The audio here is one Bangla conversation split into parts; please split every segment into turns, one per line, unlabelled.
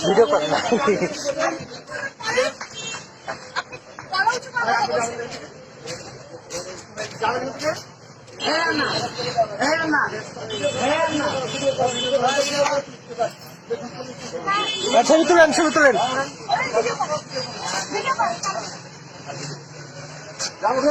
ভিডিও করে না। ছবি তুলেন ছবি তুলেন।
আপনি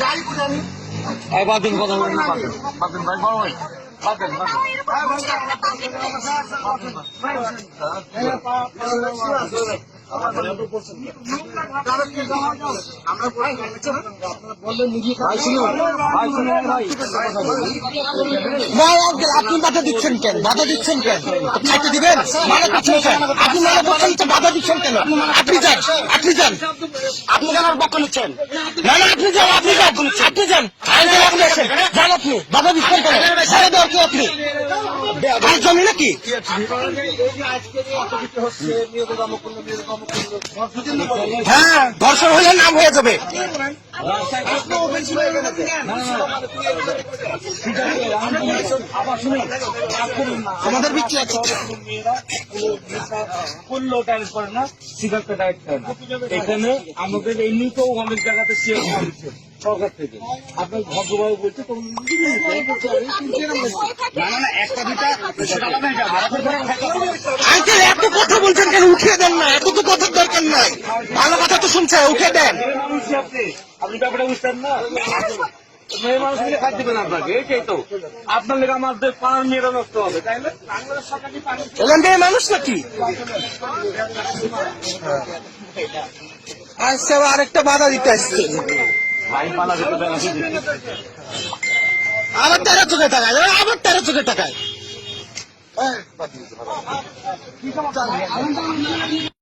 যাই করি
বাদিন কথা বলুন বাদিন বাদিন ভাই বড় ভাই বাদিন বাদিন আপনি বাধা দিচ্ছেন কেন বাধা দিচ্ছেন কেন খাইতে দিবেন মানা আপনি মানা করছেন তো দিচ্ছেন কেন আপনি যান আপনি যান আপনি কেন আর নিচ্ছেন আপনি যান আপনি যান আপনি যান আঙ্কেল আপনি যান আপনি বাধা দিচ্ছেন কেন ছেড়ে দেওয়ার কি আপনি জমি নাকি হ্যাঁ ধর্ষণ হলে নাম হয়ে যাবে। আমাদের বিক্রি আছে।
করলেও করে না করে না এখানে আমাদের এমনিতেও অনেক জায়গাতে শেয়ার দিচ্ছে সরকার থেকে। আপনার ভদ্রভাবে বলছে না না না একটা দুটা সেটা আলাদা এটা আলাদা করে থাকা হবে।
আঙ্কেল এত কথা বলছেন কেন? উঠিয়ে দেন না। এত তো কথার দরকার নাই। ভালো কথা তো শুনছে উঠে দেন।
মানুষ আপনি আপনি ব্যাপারটা বুঝতেন না? মেয়ে মানুষ মিলে খাদ্য দেবেন আপনাকে এইটাই তো। আপনার লেগে আমাদের পাড়ার মেয়েরা নষ্ট হবে তাই না? বাংলাদেশ সরকার কি পানি
এলাম মেয়ে মানুষ নাকি? আচ্ছা আরেকটা বাধা দিতে আসছে। আবার তেরো চোখে টাকায় আবার তেরো চোখে টাকায় হ্যাঁ